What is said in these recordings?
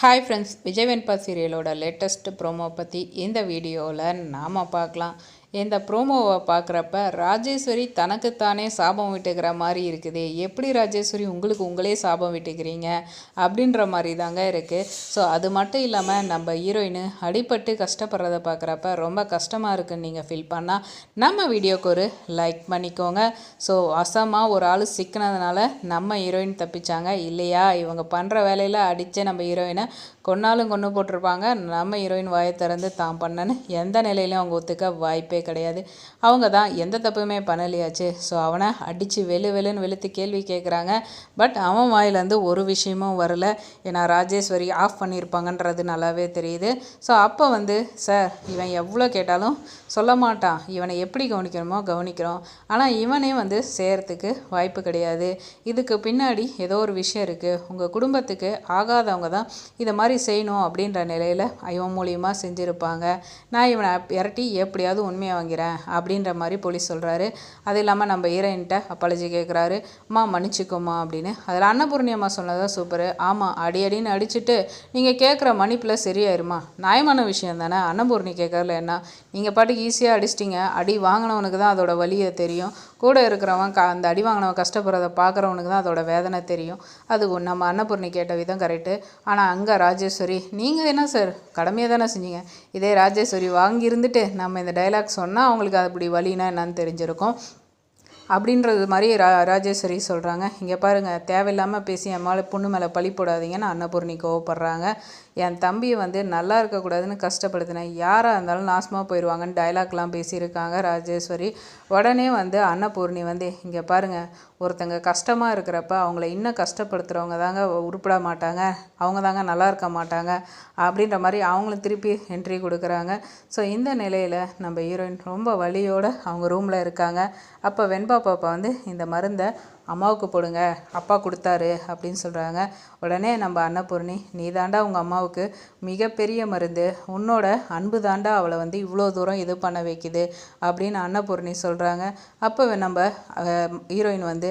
Hi friends Vijay Venba சீரியலோட latest promo பற்றி இந்த வீடியோவில் நாம் பார்க்கலாம். இந்த ப்ரோமோவை பார்க்குறப்ப ராஜேஸ்வரி தனக்குத்தானே சாபம் விட்டுக்கிற மாதிரி இருக்குது. எப்படி ராஜேஸ்வரி உங்களுக்கு உங்களே சாபம் விட்டுக்கிறீங்க? அப்படின்ற மாதிரி தாங்க இருக்குது ஸோ அது மட்டும் இல்லாமல் நம்ம ஹீரோயின் அடிபட்டு கஷ்டப்படுறத பார்க்குறப்ப ரொம்ப கஷ்டமாக இருக்குன்னு நீங்கள் ஃபீல் பண்ணால் நம்ம வீடியோக்கு ஒரு லைக் பண்ணிக்கோங்க. ஸோ அசமாக ஒரு ஆள் சிக்கினதுனால நம்ம ஹீரோயின் தப்பிச்சாங்க. இல்லையா? இவங்க பண்ணுற வேலையில் அடித்து நம்ம ஹீரோயினை கொன்னாலும் கொண்டு போட்டிருப்பாங்க. நம்ம ஹீரோயின் வாயை திறந்து தான் பண்ணன்னு எந்த நிலையிலையும் அவங்க ஒத்துக்க வாய்ப்பே கிடையாது. அவங்க தான் எந்த தப்புமே பண்ணலையாச்சு. ஸோ அவனை அடித்து வெளு வெளுன்னு வெளுத்து கேள்வி கேட்குறாங்க பட் அவன் வாயிலேருந்து ஒரு விஷயமும் வரல. ஏன்னா ராஜேஸ்வரி ஆஃப் பண்ணியிருப்பாங்கன்றது நல்லாவே தெரியுது. ஸோ அப்போ வந்து சார் இவன் எவ்வளோ கேட்டாலும் சொல்ல மாட்டான். இவனை எப்படி கவனிக்கணுமோ கவனிக்கிறோம். ஆனால் இவனே வந்து செய்கிறதுக்கு வாய்ப்பு கிடையாது. இதுக்கு பின்னாடி ஏதோ ஒரு விஷயம் இருக்குது உங்கள் குடும்பத்துக்கு ஆகாதவங்க தான் இதை மாதிரி செய்யணும் அப்படின்ற நிலையில் இவன் மூலியமாக செஞ்சுருப்பாங்க. நான் இவனை இரட்டி எப்படியாவது உண்மையாக உண்மையை வாங்கிறேன் அப்படின்ற மாதிரி போலீஸ் சொல்கிறாரு அது இல்லாமல் நம்ம ஹீரோயின்கிட்ட அப்பாலஜி கேட்குறாரு அம்மா மன்னிச்சிக்கோமா அப்படின்னு. அதில் அன்னபூர்ணி அம்மா சொன்னதான் சூப்பர் ஆமாம் அடி அடின்னு அடிச்சுட்டு நீங்கள் கேட்குற மன்னிப்பில் சரியாயிருமா? நியாயமான விஷயம் தானே. அன்னபூர்ணி கேட்கறதுல என்ன? நீங்கள் பாட்டுக்கு ஈஸியாக அடிச்சிட்டிங்க. அடி வாங்கினவனுக்கு தான் அதோட வழியை தெரியும். கூட இருக்கிறவன் க அந்த அடி வாங்கினவன் கஷ்டப்படுறத பார்க்குறவனுக்கு தான் அதோட வேதனை தெரியும். அது நம்ம அன்னபூர்ணி கேட்ட விதம் கரெக்டு ஆனால் அங்கே ராஜேஸ்வரி நீங்கள் என்ன சார் கடமையாக தானே செஞ்சீங்க? இதே ராஜேஸ்வரி வாங்கியிருந்துட்டு நம்ம இந்த டைலாக்ஸ் சொன்னால் அவங்களுக்கு அப்படி வழினா என்னன்னு தெரிஞ்சிருக்கும். அப்படின்றது மாதிரி ரா ராஜேஸ்வரி சொல்கிறாங்க இங்கே பாருங்கள் தேவையில்லாமல் பேசி என் மேலே பொண்ணு மேலே பழி போடாதீங்கன்னு அன்னபூர்ணி கோவப்படுறாங்க. என் தம்பியை வந்து நல்லா இருக்கக்கூடாதுன்னு கஷ்டப்படுத்தினேன் யாராக இருந்தாலும் நாசமாக போயிடுவாங்கன்னு டைலாக்லாம் பேசியிருக்காங்க ராஜேஸ்வரி. உடனே வந்து அன்னபூர்ணி வந்து இங்கே பாருங்கள் ஒருத்தங்க கஷ்டமாக இருக்கிறப்ப அவங்கள இன்னும் கஷ்டப்படுத்துகிறவங்க தாங்க உருப்பிட மாட்டாங்க. அவங்க தாங்க நல்லா இருக்க மாட்டாங்க. அப்படின்ற மாதிரி அவங்களும் திருப்பி என்ட்ரி கொடுக்குறாங்க. ஸோ இந்த நிலையில் நம்ம ஹீரோயின் ரொம்ப வழியோடு அவங்க ரூமில் இருக்காங்க. அப்போ வெண்பா பாப்பா வந்து இந்த மருந்தை அம்மாவுக்கு போடுங்க அப்பா கொடுத்தாரு அப்படின்னு சொல்கிறாங்க உடனே நம்ம அன்னபூர்ணி நீ தாண்டா உங்கள் அம்மாவுக்கு மிகப்பெரிய மருந்து. உன்னோட அன்பு தாண்டா அவளை வந்து இவ்வளோ தூரம் இது பண்ண வைக்குது. அப்படின்னு அன்னபூர்ணி சொல்கிறாங்க அப்போ நம்ம ஹீரோயின் வந்து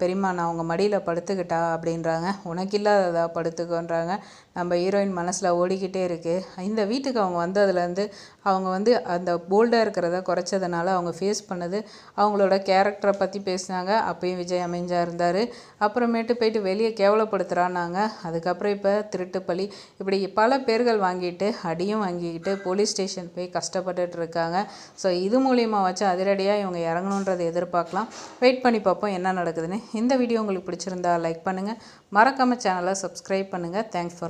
பெரியம்மா நான் அவங்க மடியில் படுத்துக்கிட்டா அப்படின்றாங்க. உனக்கு இல்லாததா படுத்துக்கோன்றாங்க. நம்ம ஹீரோயின் மனசில் ஓடிக்கிட்டே இருக்குது இந்த வீட்டுக்கு அவங்க வந்ததுலேருந்து அவங்க வந்து அந்த போல்டாக இருக்கிறத குறைச்சதுனால அவங்க ஃபேஸ் பண்ணது அவங்களோட கேரக்டரை பற்றி பேசினாங்க. அப்பயும் விஜய் அமைஞ்சா இருந்தார். அப்புறமேட்டு போயிட்டு வெளியே கேவலப்படுத்துகிறான்னாங்க அதுக்கப்புறம் இப்போ திருட்டுப்பள்ளி இப்படி பல பேர்கள் வாங்கிட்டு அடியும் வாங்கிக்கிட்டு போலீஸ் ஸ்டேஷன் போய் கஷ்டப்பட்டுட்டு இருக்காங்க. ஸோ இது மூலியமாக வச்சு அதிரடியாக இவங்க இறங்கணுன்றதை எதிர்பார்க்கலாம். வெயிட் பண்ணி பார்ப்போம் என்ன என்ன நடக்குதுன்னு இந்த வீடியோ உங்களுக்கு பிடிச்சிருந்தா லைக் பண்ணுங்கள் மறக்காமல் சேனலை சப்ஸ்கிரைப் பண்ணுங்கள் தேங்க்ஸ் ஃபார்